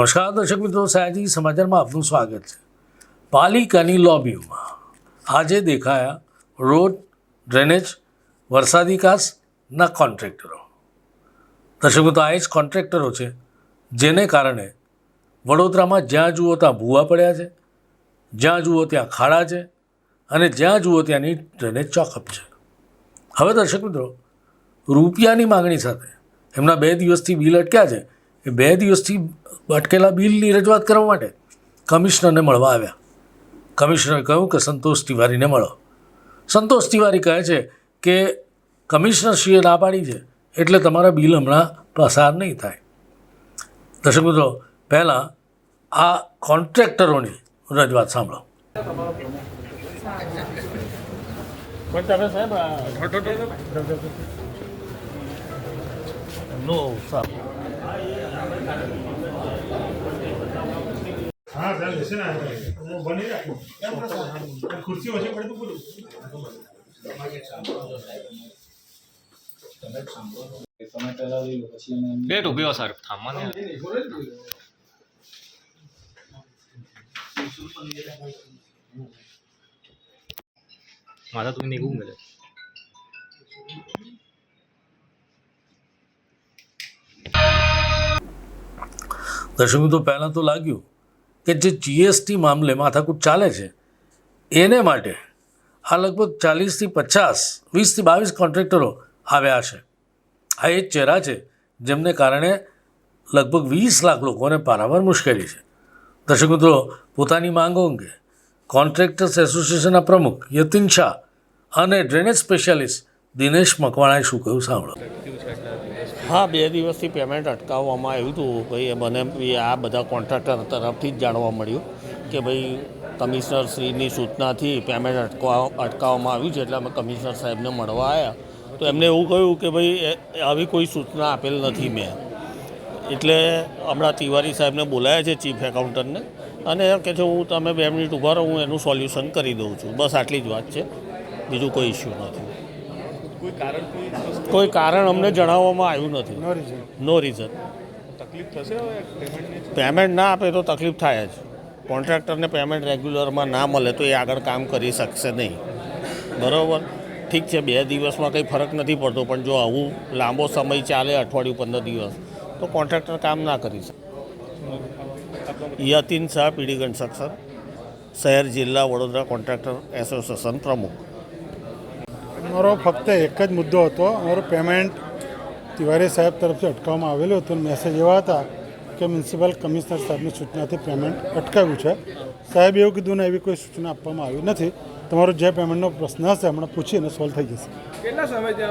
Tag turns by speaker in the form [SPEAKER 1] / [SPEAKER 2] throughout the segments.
[SPEAKER 1] નમસ્કાર, દર્શક મિત્રો, સયાજી સમાચારમાં આપનું સ્વાગત છે. પાલિકાની લોબીઓમાં આજે દેખાયા રોડ ડ્રેનેજ, વરસાદી કાસના કોન્ટ્રાક્ટરો. દર્શક મિત્રો, આ જ કોન્ટ્રાક્ટરો છે જેને કારણે વડોદરામાં જ્યાં જુઓ ત્યાં ભૂવા પડ્યા છે, જ્યાં જુઓ ત્યાં ખાડા છે અને જ્યાં જુઓ ત્યાંની ડ્રેનેજ ચોકઅપ છે. હવે દર્શક મિત્રો, રૂપિયાની માગણી સાથે એમના બે દિવસથી બિલ અટક્યા છે. એ બે દિવસથી અટકેલા બિલની રજૂઆત કરવા માટે કમિશનરને મળવા આવ્યા. કમિશનરે કહ્યું કે સંતોષ તિવારીને મળો. સંતોષ તિવારી કહે છે કે કમિશનરશ્રીએ ના પાડી છે એટલે તમારા બિલ હમણાં પસાર નહીં થાય. દર્શક મિત્રો પહેલાં આ કોન્ટ્રાક્ટરોની રજૂઆત સાંભળો.
[SPEAKER 2] સાહેબ
[SPEAKER 3] હા ચાલ જશે ને હું બની રાખું ખુરશી વચ્ચે પડે તો પૂરું
[SPEAKER 4] બેટ ઉભી હો સર થાંભવા ને माझा तुम्ही निघून गेले
[SPEAKER 1] દર્શક મિત્રો પહેલાં તો લાગ્યું કે જે જીએસટી મામલે માથાકૂટ ચાલે છે, એને માટે આ લગભગ ચાલીસથી પચાસ, વીસથી બાવીસ કોન્ટ્રાક્ટરો આવ્યા છે આ એ ચહેરા છે જેમને કારણે લગભગ વીસ લાખ લોકોને પારાવાર મુશ્કેલી છે. દર્શક મિત્રો પોતાની માંગો અંગે કોન્ટ્રાક્ટર્સ એસોસિએશનના પ્રમુખ યતિન શાહ અને ડ્રેનેજ સ્પેશિયાલિસ્ટ દિનેશ મકવાણાએ શું કહ્યું સાંભળો.
[SPEAKER 2] હા, બે દિવસથી પેમેન્ટ અટકાવવામાં આવ્યું હતું. ભાઈ મને આ બધા કોન્ટ્રાક્ટર તરફથી જ જાણવા મળ્યું કે ભાઈ કમિશનર શ્રીની સૂચનાથી પેમેન્ટ અટકાવ, અટકાવવામાં આવ્યું છે, એટલે અમે કમિશનર સાહેબને મળવા આવ્યા તો એમને એવું કહ્યું કે ભાઈ આવી કોઈ સૂચના આપેલ નથી મેં. એટલે હમણાં તિવારી સાહેબને બોલાયા છે ચીફ એકાઉન્ટન્ટને અને એમ કહે છે, હું, તમે બે મિનિટ ઊભા રહો, હું એનું સોલ્યુશન કરી દઉં છું. બસ આટલી જ વાત છે. બીજું કોઈ ઇસ્યુ નથી. કોઈ કારણ અમને જણાવવામાં આવ્યું નથી. નો રીઝન પેમેન્ટ ના? આપે તો તકલીફ થાય જ. કોન્ટ્રાક્ટરને પેમેન્ટ રેગ્યુલરમાં ના મળે તો એ આગળ કામ કરી શકશે નહીં. બરાબર? ઠીક છે બે દિવસમાં કંઈ ફરક નથી પડતો પણ જો આવું લાંબો સમય ચાલે અઠવાડિયું પંદર દિવસ તો કોન્ટ્રાક્ટર કામ ના કરી શકે. યતિન શાહ પીડી કન્સ્ટ્રક્શન શહેર જિલ્લા વડોદરા કોન્ટ્રાક્ટર એસોસિએશન પ્રમુખ.
[SPEAKER 5] મારો ફક્ત એક જ મુદ્દો હતો. અમારું પેમેન્ટ તિવારી સાહેબ તરફથી અટકાવવામાં આવેલું હતું. મેસેજ એવા હતા કે મ્યુનિસિપલ કમિશનર સાહેબની સૂચનાથી પેમેન્ટ અટકાવ્યું છે. સાહેબ એવું કીધું ને એવી કોઈ સૂચના આપવામાં આવી નથી. તમારો જે પેમેન્ટનો પ્રશ્ન હશે હમણાં પૂછીને સોલ્વ થઈ જશે.
[SPEAKER 6] કેટલા સમય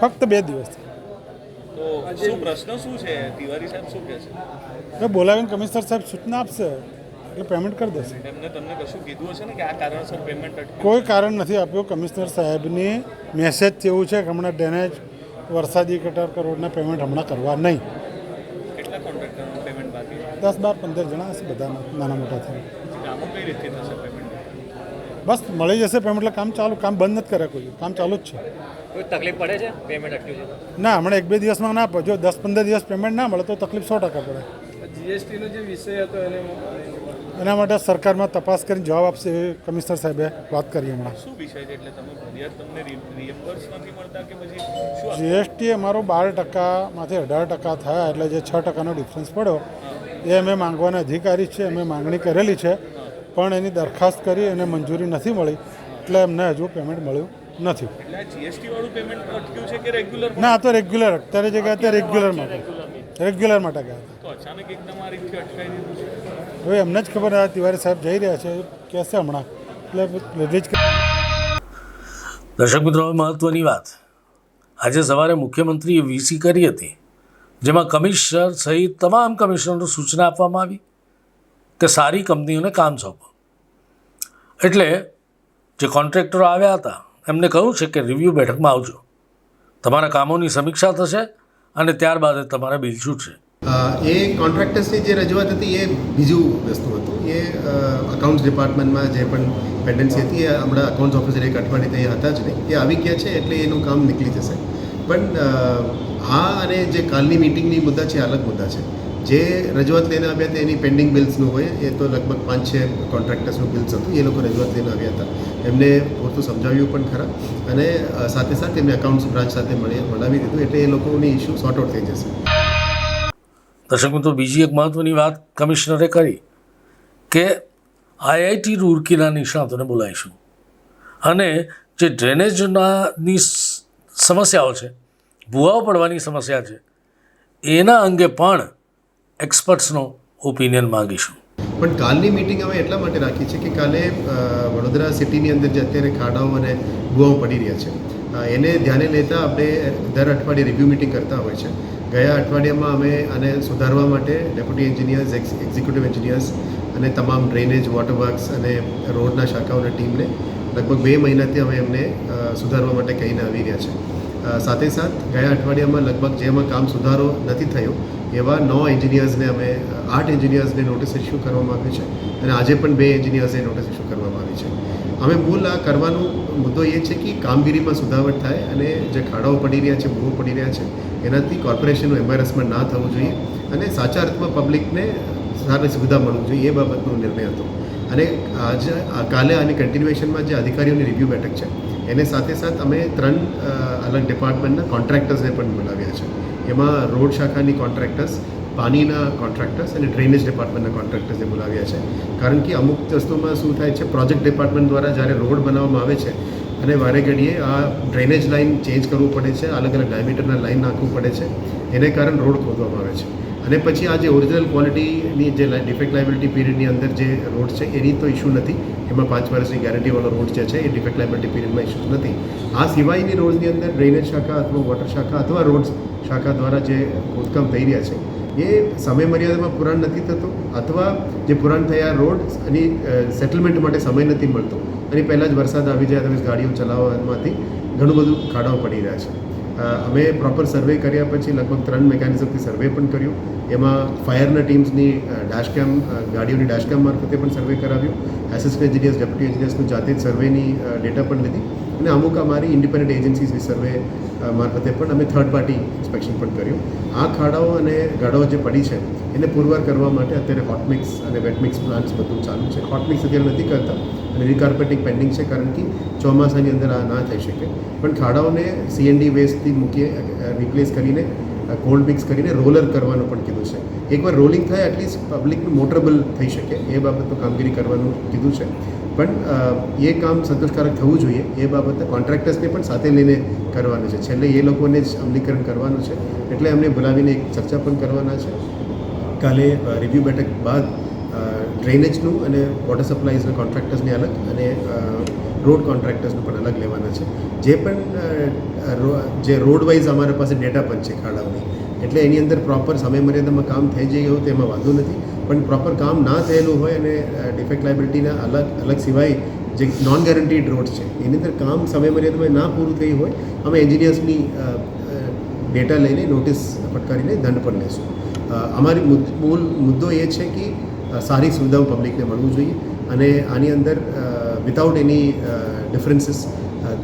[SPEAKER 5] ફક્ત બે
[SPEAKER 6] દિવસ પ્રશ્ન શું છે? તિવારી સાહેબ શું કહે છે?
[SPEAKER 5] બોલાવીને કમિશનર સાહેબ સૂચના આપશે. એટલે પેમેન્ટ કરી દેશે.
[SPEAKER 6] એમને તમને કશું કીધું હશે ને કે આ કારણસર પેમેન્ટ
[SPEAKER 5] કોઈ કારણ નથી આપ્યું. કમિશનર સાહેબની મેસેજ તેવું છે કે હમણાં ડેનેજ વરસાદી કટર કરોડના પેમેન્ટ હમણાં કરવા નહીં.
[SPEAKER 6] કેટલા કોન્ટ્રાક્ટરનું પેમેન્ટ બાકી
[SPEAKER 5] દસ બાર પંદર જણા હશે બધા નાના મોટા થઈને.
[SPEAKER 6] કામો કઈ રીતે થશે પેમેન્ટ
[SPEAKER 5] બસ મળી જશે પેમેન્ટ એટલે કામ ચાલુ કામ બંધ નથી કરે કોઈ. કામ ચાલુ જ છે.
[SPEAKER 4] કોઈ તકલીફ પડે છે? પેમેન્ટ અટક્યું છે?
[SPEAKER 5] ના હમણાં એક બે દિવસમાં ના પડે. જો દસ પંદર દિવસ પેમેન્ટ ના મળે તો તકલીફ સો ટકા પડે.
[SPEAKER 6] જીએસટીનો જે વિષય હતો એને
[SPEAKER 5] એના માટે સરકારમાં તપાસ કરીને જવાબ આપશે એ કમિશનર સાહેબે વાત કરી હમણાં.
[SPEAKER 6] શું વિષય છે? એટલે તમે ફરિયાદ તમને રિએમ્બર્સ નથી મળતા કે પછી
[SPEAKER 5] જીએસટી અમારો બાર ટકામાંથી અઢાર ટકા થયા એટલે જે છ ટકાનો ડિફરન્સ પડ્યો એ અમે માંગવાના અધિકારી છે અમે માંગણી કરેલી છે પણ એની દરખાસ્ત કરી અને મંજૂરી નથી મળી એટલે એમને હજુ પેમેન્ટ મળ્યું નથી. ના તો રેગ્યુલર અત્યારે જે ગયા તે રેગ્યુલર માટે રેગ્યુલર માટે ગયા હતા. હવે એમને જ ખબર આ તિવારી સાહેબ જઈ રહ્યા છે કહેશે હમણાં? એટલે રિલીઝ
[SPEAKER 1] દર્શક મિત્રો મહત્વની મહત્ત્વની વાત. આજે સવારે મુખ્યમંત્રીએ વીસી કરી હતી જેમાં કમિશનર સહિત તમામ કમિશનરને સૂચના આપવામાં આવી કે સારી કંપનીઓને કામ સોંપો. એટલે જે કોન્ટ્રાક્ટરો આવ્યા હતા એમને કહ્યું છે કે રિવ્યૂ બેઠકમાં આવજો. તમારા કામોની સમીક્ષા થશે અને ત્યારબાદ તમારા બિલ છૂટશે
[SPEAKER 7] એ કોન્ટ્રાક્ટર્સની જે રજૂઆત હતી એ બીજું વસ્તુ હતું. એ અકાઉન્ટ્સ ડિપાર્ટમેન્ટમાં જે પણ પેન્ડન્સી હતી, એ હમણાં અકાઉન્ટ્સ ઓફિસર એક અઠવાડિયે ત્યાં હતા જ નહીં. એ આવી ગયા છે એટલે એનું કામ નીકળી જશે. પણ આ અને જે કાલની મિટિંગની મુદ્દા છે, એ અલગ મુદ્દા છે. જે રજૂઆત લઈને આવ્યા હતા, એની પેન્ડિંગ બિલ્સનું હોય, એ તો લગભગ પાંચ છ કોન્ટ્રાક્ટર્સનું બિલ્સ હતું, એ લોકો રજૂઆત લઈને આવ્યા હતા. એમને પૂરતું સમજાવ્યું પણ ખરા અને સાથે સાથે એમને અકાઉન્ટ્સ બ્રાન્ચ સાથે મળી, મળાવી દીધું, એટલે એ લોકોની ઇસ્યુ સોર્ટ આઉટ થઈ જશે.
[SPEAKER 1] દર્શક મિત્રો, બીજી એક મહત્ત્વની વાત કમિશનરે કરી કે આઈઆઈટી રૂરકીના નિષ્ણાતોને બોલાવીશું. અને જે ડ્રેનેજનાની સમસ્યાઓ છે ભૂવાઓ પડવાની સમસ્યા છે, એના અંગે પણ એક્સપર્ટ્સનો ઓપિનિયન માગીશું.
[SPEAKER 7] પણ કાલની મિટિંગ અમે એટલા માટે રાખી છે કે કાલે વડોદરા સિટીની અંદર જે અત્યારે ખાડાઓ અને ગુવાઓ પડી રહ્યા છે એને ધ્યાને લેતા આપણે દર અઠવાડિયે રિવ્યૂ મિટિંગ કરતા હોય છે. ગયા અઠવાડિયામાં અમે આને સુધારવા માટે ડેપ્યુટી એન્જિનિયર્સ એક્ઝિક્યુટિવ એન્જિનિયર્સ અને તમામ ડ્રેનેજ વોટર અને રોડના શાખાઓની ટીમને લગભગ બે મહિનાથી અમે એમને સુધારવા માટે કહીને આવી રહ્યા છે. સાથે સાથ ગયા અઠવાડિયામાં લગભગ જેમાં કામ સુધારો નથી થયો, એવા નવ એન્જિનિયર્સને અમે આઠ એન્જિનિયર્સને નોટિસ ઇસ્યુ કરવામાં આવી છે અને આજે પણ બે એન્જિનિયર્સને નોટિસ ઇસ્યુ કરવામાં આવી છે. અમે મૂળ આ કરવાનો મુદ્દો એ છે કે કામગીરીમાં સુધાવટ થાય અને જે ખાડાઓ પડી રહ્યા છે ભૂવો પડી રહ્યા છે, એનાથી કોર્પોરેશનનું એમ્બેરેસમેન્ટ ના થવું જોઈએ અને સાચા અર્થમાં પબ્લિકને સારી સુવિધા મળવું જોઈએ એ બાબતનો નિર્ણય હતો. અને આજે કાલે આની કન્ટિન્યુએશનમાં જે અધિકારીઓની રિવ્યૂ બેઠક છે એને સાથે સાથ અમે ત્રણ અલગ ડિપાર્ટમેન્ટના કોન્ટ્રાક્ટર્સને પણ બોલાવ્યા છે. એમાં રોડ શાખાની કોન્ટ્રાક્ટર્સ પાણીના કોન્ટ્રાક્ટર્સ અને ડ્રેનેજ ડિપાર્ટમેન્ટના કોન્ટ્રાક્ટર્સને બોલાવ્યા છે. કારણ કે અમુક વસ્તુમાં શું થાય છે પ્રોજેક્ટ ડિપાર્ટમેન્ટ દ્વારા જ્યારે રોડ બનાવવામાં આવે છે અને વારે ઘડીએ આ ડ્રેનેજ લાઇન ચેન્જ કરવું પડે છે, અલગ અલગ ડાયમીટરના લાઇન નાખવું પડે છે, એને કારણે રોડ ખોદવામાં આવે છે. અને પછી આ જે ઓરિજિનલ ક્વોલિટીની જે ડિફેક્ટ લાયબિલિટી પીરિયડની અંદર જે રોડ છે, એની તો ઇશ્યુ નથી. એમાં પાંચ વર્ષની ગેરંટીવાળો રોડ જે છે, એ ડિફેક્ટ લાયબિલિટી પીરિયડમાં ઇશ્યુ નથી. આ સિવાયની રોડની અંદર ડ્રેનેજ શાખા અથવા વોટર શાખા અથવા રોડ શાખા દ્વારા જે ખોદકામ થઈ રહ્યા છે, એ સમય મર્યાદામાં પુરાણ નથી થતું અથવા જે પુરાણ થયા રોડ એની સેટલમેન્ટ માટે સમય નથી મળતો. અને પહેલાં જ વરસાદ આવી જાય તમે ગાડીઓ ચલાવવામાંથી ઘણું બધું ખાડાઓ પડી રહ્યા છે. અમે પ્રોપર સર્વે કર્યા પછી લગભગ ત્રણ મેકેનિઝમથી સર્વે પણ કર્યું. એમાં ફાયરના ટીમ્સની ડેશકેમ ગાડીઓની ડેશકેમ મારફતે પણ સર્વે કરાવ્યું. એસિસ્ટન્ટ એન્જિનિયર્સ ડેપ્યુટી એન્જિનિયર્સનું જાતે જ સર્વેની ડેટા પણ લીધી. અને અમુક અમારી ઇન્ડિપેન્ડન્ટ એજન્સીઝની સર્વે મારફતે પણ અમે થર્ડ પાર્ટી ઇન્સ્પેક્શન પણ કર્યું. આ ખાડાઓ અને ગાડાઓ જે પડી છે, એને પુરવાર કરવા માટે અત્યારે હોટમિક્સ અને વેટમિક્સ પ્લાન્ટ્સ બધું ચાલુ છે. હોટમિક્સ અત્યારે નથી કરતા. અને રિકાર્પેટિંગ પેન્ડિંગ છે કારણ કે ચોમાસાની અંદર આ ના થઈ શકે. પણ ખાડાઓને સીએનડી વેસ્ટથી મૂકીએ રિપ્લેસ કરીને કોલ્ડ મિક્સ કરીને રોલર કરવાનું પણ કીધું છે. એકવાર રોલિંગ થાય એટલીસ્ટ પબ્લિકનું મોટરેબલ થઈ શકે. એ બાબતનું કામગીરી કરવાનું કીધું છે. પણ એ કામ સંતોષકારક થવું જોઈએ. એ બાબતે કોન્ટ્રાક્ટર્સને પણ સાથે લઈને કરવાનું છે. છેલ્લે એ લોકોને જ અમલીકરણ કરવાનું છે. એટલે એમને બોલાવીને એક ચર્ચા પણ કરવાના છે. કાલે રિવ્યૂ બેઠક બાદ ડ્રેનેજનું અને વોટર સપ્લાયઝના કોન્ટ્રાક્ટર્સને અલગ અને રોડ કોન્ટ્રાક્ટર્સનું પણ અલગ લેવાના છે. જે પણ જે રોડ વાઇઝ અમારા પાસે ડેટા પણ છે ખાડાઓની. એટલે એની અંદર પ્રોપર સમય મર્યાદામાં કામ થઈ જાય એવું તેમાં વાંધો નથી. પણ પ્રોપર કામ ના થયેલું હોય અને ડિફેક્ટ લાયબિલિટીના અલગ અલગ સિવાય જે નોન ગેરંટીડ રોડ છે, એની અંદર કામ સમય મર્યાદામાં ના પૂરું થયું હોય, અમે એન્જિનિયર્સની ડેટા લઈને નોટિસ ફટકારીને દંડ પણ લેશું. અમારી મૂળ મુદ્દો એ છે કે સારી સુવિધાઓ પબ્લિકને મળવું જોઈએ અને આની અંદર વિથઆઉટ એની ડિફરન્સીસ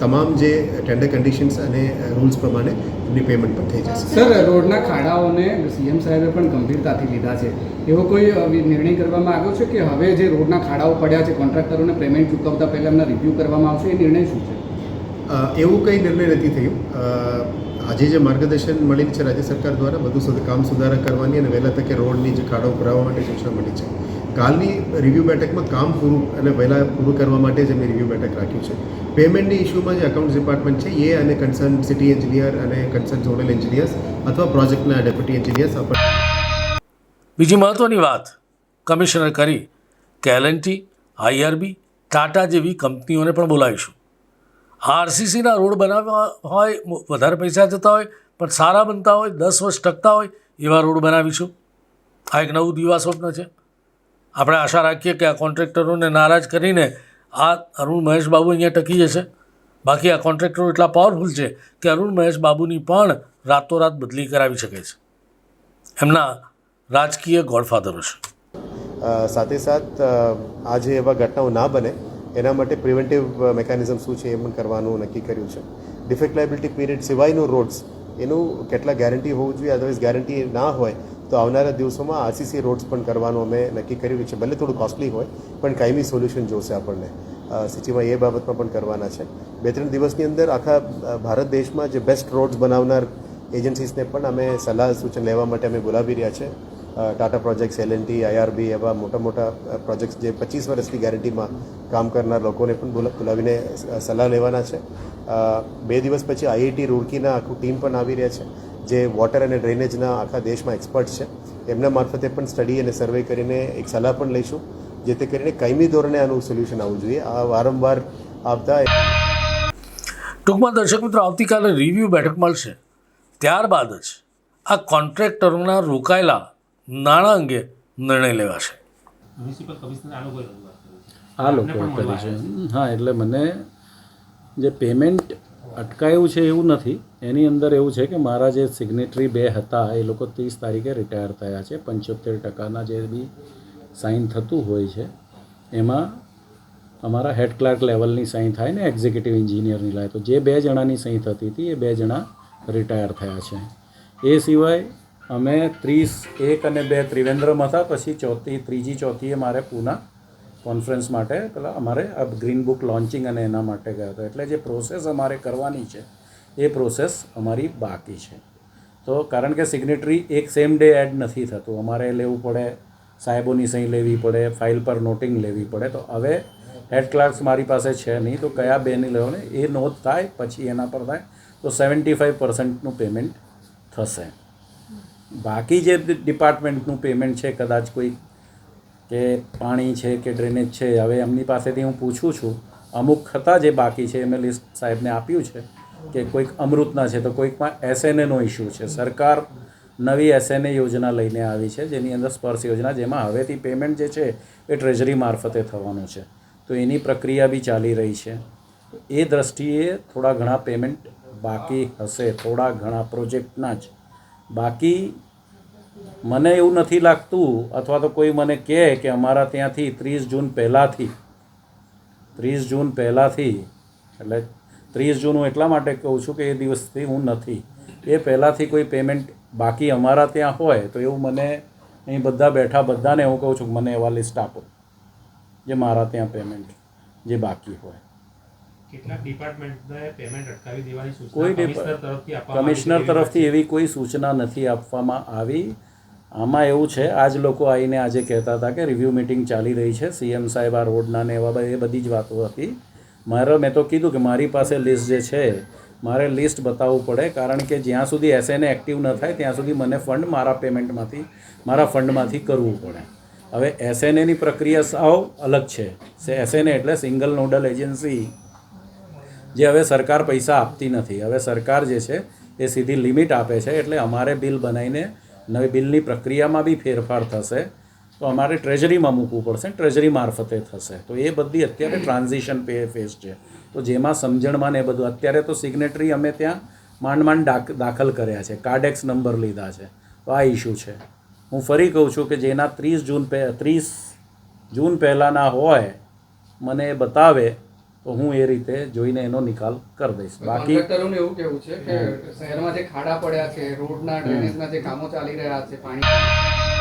[SPEAKER 7] તમામ જે ટેન્ડર કન્ડિશન્સ અને રૂલ્સ પ્રમાણે એમની પેમેન્ટ પણ થઈ જશે.
[SPEAKER 8] સર રોડના ખાડાઓને સીએમ સાહેબે પણ ગંભીરતાથી લીધા છે. એવો કોઈ નિર્ણય કરવામાં આવ્યો છે કે હવે જે રોડના ખાડાઓ પડ્યા છે કોન્ટ્રાક્ટરોને પેમેન્ટ ચૂકવતા પહેલાં એમના રિવ્યૂ કરવામાં આવશે? એ નિર્ણય શું છે?
[SPEAKER 7] એવું કંઈ નિર્ણય નથી થયું. આજે જે માર્ગદર્શન મળેલ છે રાજ્ય સરકાર દ્વારા બધું કામ સુધારા કરવાની અને વહેલા તકે રોડની જે ખાડો પુરાવા માટે સૂચના મળી છે. કાલની રિવ્યૂ બેઠકમાં કામ પૂરું અને વહેલા પૂરું કરવા માટે જ અમે રિવ્યૂ બેઠક રાખ્યું છે. પેમેન્ટની ઇસ્યુમાં જે અકાઉન્ટ્સ ડિપાર્ટમેન્ટ છે, એ અને કન્સર્ન સિટી એન્જિનિયર અને કન્સર્ન ઝોનલ એન્જિનિયર્સ અથવા પ્રોજેક્ટના ડેપ્યુટી એન્જિનિયર્સ
[SPEAKER 1] બીજી મહત્ત્વની વાત કમિશનર કરી કે એલએનટી આઈઆરબી ટાટા જેવી કંપનીઓને પણ બોલાવીશું. આરસીસીના રોડ બનાવવા હોય વધારે પૈસા જતા હોય, પણ સારા બનતા હોય, દસ વર્ષ ટકતા હોય, એવા રોડ બનાવીશું. આ એક નવું દીવા સ્વપ્ન છે. આપણે આશા રાખીએ કે આ કોન્ટ્રાક્ટરોને નારાજ કરીને આ અરુણ મહેશ બાબુ અહીંયા ટકી જશે. બાકી આ કોન્ટ્રાક્ટરો એટલા પાવરફુલ છે કે અરુણ મહેશ બાબુની પણ રાતોરાત બદલી કરાવી શકે છે. એમના રાજકીય ગોડફાધરો છે
[SPEAKER 7] સાથે સાથ આજે એવા ઘટનાઓ ના બને. એના માટે પ્રિવેન્ટિવ મેકેનિઝમ શું છે એ પણ કરવાનું નક્કી કર્યું છે. ડિફેક્ટ લાયબિલિટી પીરિયડ સિવાયનું રોડ્સ, એનું કેટલા ગેરંટી હોવું જોઈએ અદરવાઇઝ ગેરંટી ના હોય, તો આવનારા દિવસોમાં આરસીસી રોડ્સ પણ કરવાનું અમે નક્કી કર્યું છે. ભલે થોડું કોસ્ટલી હોય, પણ કાયમી સોલ્યુશન જોશે આપણને. સિટીમાં એ બાબતમાં પણ કરવાના છે. બે ત્રણ દિવસની અંદર આખા ભારત દેશમાં જે બેસ્ટ રોડ્સ બનાવનાર એજન્સીસને પણ અમે સલાહ સૂચન લેવા માટે અમે બોલાવી રહ્યા છે. ટાટા પ્રોજેક્ટ્સ એલએનટી આઈઆરબી એવા મોટા મોટા પ્રોજેક્ટ્સ જે પચીસ વર્ષની ગેરંટીમાં કામ કરનાર લોકોને પણ બોલા- બોલાવીને સલાહ લેવાના છે. બે દિવસ પછી આઈઆઈટી રૂડકીના આખું ટીમ પણ આવી રહ્યા છે, જે વોટર અને ડ્રેનેજના આખા દેશમાં એક્સપર્ટ છે. એમના મારફતે પણ સ્ટડી અને સર્વે કરીને એક સલાહ પણ લઈશું, જેથી કરીને કાયમી ધોરણે આનું સોલ્યુશન આવવું જોઈએ. આ વારંવાર આવતા
[SPEAKER 1] ટૂંકમાં દર્શક મિત્રો, આવતીકાલે રિવ્યૂ બેઠક મળશે. ત્યારબાદ જ આ કોન્ટ્રાક્ટરોના રોકાયેલા નાણાં અંગે નિર્ણય લેવાશે.
[SPEAKER 9] આ લોકો કરી છે. હા એટલે મને જે પેમેન્ટ અટકાયું છે એવું નથી એની અંદર એવું છે કે મારા જે સિગ્નેટરી બે હતા એ લોકો ત્રીસ તારીખે રિટાયર થયા છે. પંચોતેર ટકાના જે બી સાઇન થતું હોય છે એમાં અમારા હેડ ક્લાર્ક લેવલની સહી થાય ને એક્ઝિક્યુટિવ એન્જિનિયરની લાય. તો જે બે જણાની સહી થતી હતી એ બે જણા રિટાયર થયા છે. એ સિવાય અમે ત્રીસ એક અને બે ત્રિવેન્દ્રમાં હતા, પછી ચોથી, ત્રીજી ચોથીએ મારે પૂના કોન્ફરન્સ માટે, પેલા અમારે આ ગ્રીન બુક લોન્ચિંગ અને એના માટે ગયો હતો. એટલે જે પ્રોસેસ અમારે કરવાની છે, એ પ્રોસેસ અમારી બાકી છે. તો કારણ કે સિગ્નેટરી એક સેમ ડે એડ નથી થતું. અમારે લેવું પડે, સાહેબોની સહી લેવી પડે ફાઇલ પર નોટિંગ લેવી પડે. તો હવે હેડ ક્લાર્ક્સ મારી પાસે છે નહીં, તો કયા બેની લેવો ને એ નોંધ થાય, પછી એના પર થાય. તો સેવન્ટી ફાઇવ પર્સન્ટનું પેમેન્ટ થશે. બાકી જે ડિપાર્ટમેન્ટનું પેમેન્ટ છે, કદાચ કોઈ કે પાણી છે કે ડ્રેનેજ છે, હવે એમની પાસેથી હું પૂછું છું. અમુક હતા જે બાકી છે મેં લિસ્ટ સાહેબને આપ્યું છે કે કોઈક અમૃતના છે, તો કોઈકમાં એસએનએનો ઇસ્યુ છે. સરકાર નવી એસએનએ યોજના લઈને આવી છે, જેની અંદર સ્પર્શ યોજના, જેમાં હવેથી પેમેન્ટ જે છે એ ટ્રેઝરી મારફતે થવાનું છે. તો એની પ્રક્રિયા બી ચાલી રહી છે. એ દ્રષ્ટિએ થોડા ઘણા પેમેન્ટ બાકી હશે, થોડા ઘણા પ્રોજેક્ટના જ. બાકી મને એવું નથી લાગતું, અથવા તો કોઈ મને કહે કે અમારા ત્યાંથી ત્રીસ જૂન પહેલાંથી, ત્રીસ જૂન પહેલાંથી, એટલે ત્રીસ જૂન હું એટલા માટે કહું છું કે એ દિવસથી હું નથી. એ પહેલાંથી કોઈ પેમેન્ટ બાકી અમારા ત્યાં હોય, તો એવું મને અહીં બધા બેઠા બધાને હું કહું છું મને એવા લિસ્ટ આપો, જે મારા ત્યાં પેમેન્ટ જે બાકી હોય.
[SPEAKER 3] કેટલાક ડિપાર્ટમેન્ટને પેમેન્ટ અટકાવી દેવાની સૂચના
[SPEAKER 9] કોઈ
[SPEAKER 3] કમિશનર તરફથી
[SPEAKER 9] કમિશનર તરફથી એવી કોઈ સૂચના નથી આપવામાં આવી. આમાં એવું છે આજ લોકો આવીને આજે કહેતા હતા કે રિવ્યૂ મિટિંગ ચાલી રહી છે. સીએમ સાહેબ આ રોડના ને એવા એ બધી જ વાતો હતી. મારે મેં તો કીધું કે મારી પાસે લિસ્ટ જે છે મારે લિસ્ટ બતાવવું પડે કારણ કે જ્યાં સુધી એસએનએ એક્ટિવ ન થાય ત્યાં સુધી મને ફંડ મારા પેમેન્ટમાંથી મારા ફંડમાંથી કરવું પડે. હવે એસએનએની પ્રક્રિયા સાવ અલગ છે. એસએનએ એટલે સિંગલ નોડલ એજન્સી જે હવે સરકાર પૈસા આપતી નથી. હવે સરકાર જે છે, એ સીધી લિમિટ આપે છે, એટલે અમારે બિલ બનાવીને નવી બિલની પ્રક્રિયામાં બી ફેરફાર થશે. તો અમારે ટ્રેઝરીમાં મૂકવું પડશે ટ્રેઝરી મારફતે થશે. તો એ બધી અત્યારે ટ્રાન્ઝિશન પે, ફેઝ છે. તો જેમાં સમજણમાં ને એ બધું, અત્યારે તો સિગ્નેટરી અમે ત્યાં માંડ માંડ દાખલ કર્યા છે. કાર્ડેક્સ નંબર લીધા છે. તો આ ઇસ્યુ છે. હું ફરી કહું છું કે જેના ત્રીસ જૂન પે, ત્રીસ જૂન પહેલાંના હોય, મને એ બતાવે તો હું એ રીતે જોઈને એનો નિકાલ કરી દઈશ. બાકી
[SPEAKER 8] કોન્ટ્રાક્ટરોનું એવું કેવું છે કે શહેરમાં જે ખાડા પડ્યા છે રોડના ડ્રેનેજના જે કામો ચાલી રહ્યા છે પાણી